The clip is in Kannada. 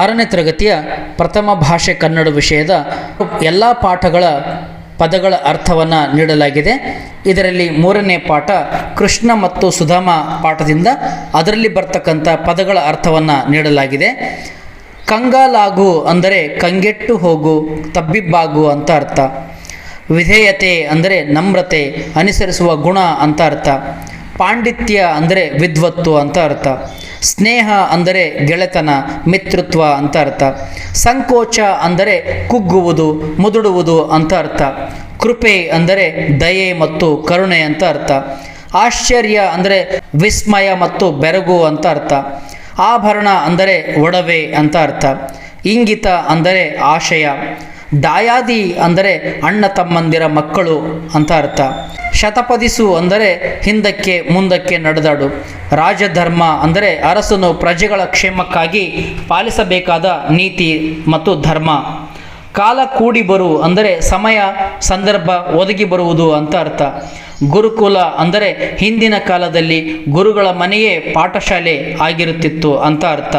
ಆರನೇ ತರಗತಿಯ ಪ್ರಥಮ ಭಾಷೆ ಕನ್ನಡ ವಿಷಯದ ಎಲ್ಲ ಪಾಠಗಳ ಪದಗಳ ಅರ್ಥವನ್ನು ನೀಡಲಾಗಿದೆ. ಇದರಲ್ಲಿ ಮೂರನೇ ಪಾಠ ಕೃಷ್ಣ ಮತ್ತು ಸುಧಾಮ ಪಾಠದಿಂದ ಅದರಲ್ಲಿ ಬರ್ತಕ್ಕಂಥ ಪದಗಳ ಅರ್ಥವನ್ನು ನೀಡಲಾಗಿದೆ. ಕಂಗಾಲಾಗು ಅಂದರೆ ಕಂಗೆಟ್ಟು ಹೋಗು, ತಬ್ಬಿಬ್ಬಾಗು ಅಂತ ಅರ್ಥ. ವಿಧೇಯತೆ ಅಂದರೆ ನಮ್ರತೆ, ಅನುಸರಿಸುವ ಗುಣ ಅಂತ ಅರ್ಥ. ಪಾಂಡಿತ್ಯ ಅಂದರೆ ವಿದ್ವತ್ತು ಅಂತ ಅರ್ಥ. ಸ್ನೇಹ ಅಂದರೆ ಗೆಳೆತನ, ಮಿತ್ರತ್ವ ಅಂತ ಅರ್ಥ. ಸಂಕೋಚ ಅಂದರೆ ಕುಗ್ಗುವುದು, ಮುದುಡುವುದು ಅಂತ ಅರ್ಥ. ಕೃಪೆ ಅಂದರೆ ದಯೆ ಮತ್ತು ಕರುಣೆ ಅಂತ ಅರ್ಥ. ಆಶ್ಚರ್ಯ ಅಂದರೆ ವಿಸ್ಮಯ ಮತ್ತು ಬೆರಗು ಅಂತ ಅರ್ಥ. ಆಭರಣ ಅಂದರೆ ಒಡವೆ ಅಂತ ಅರ್ಥ. ಇಂಗಿತ ಅಂದರೆ ಆಶಯ. ದಾಯಾದಿ ಅಂದರೆ ಅಣ್ಣ ತಮ್ಮಂದಿರ ಮಕ್ಕಳು ಅಂತ ಅರ್ಥ. ಶತಪದಿಸು ಅಂದರೆ ಹಿಂದಕ್ಕೆ ಮುಂದಕ್ಕೆ ನಡೆದಾಡು. ರಾಜಧರ್ಮ ಅಂದರೆ ಅರಸನು ಪ್ರಜೆಗಳ ಕ್ಷೇಮಕ್ಕಾಗಿ ಪಾಲಿಸಬೇಕಾದ ನೀತಿ ಮತ್ತು ಧರ್ಮ. ಕಾಲ ಕೂಡಿ ಬರು ಅಂದರೆ ಸಮಯ, ಸಂದರ್ಭ ಒದಗಿ ಬರುವುದು ಅಂತ ಅರ್ಥ. ಗುರುಕುಲ ಅಂದರೆ ಹಿಂದಿನ ಕಾಲದಲ್ಲಿ ಗುರುಗಳ ಮನೆಯೇ ಪಾಠಶಾಲೆ ಆಗಿರುತ್ತಿತ್ತು ಅಂತ ಅರ್ಥ.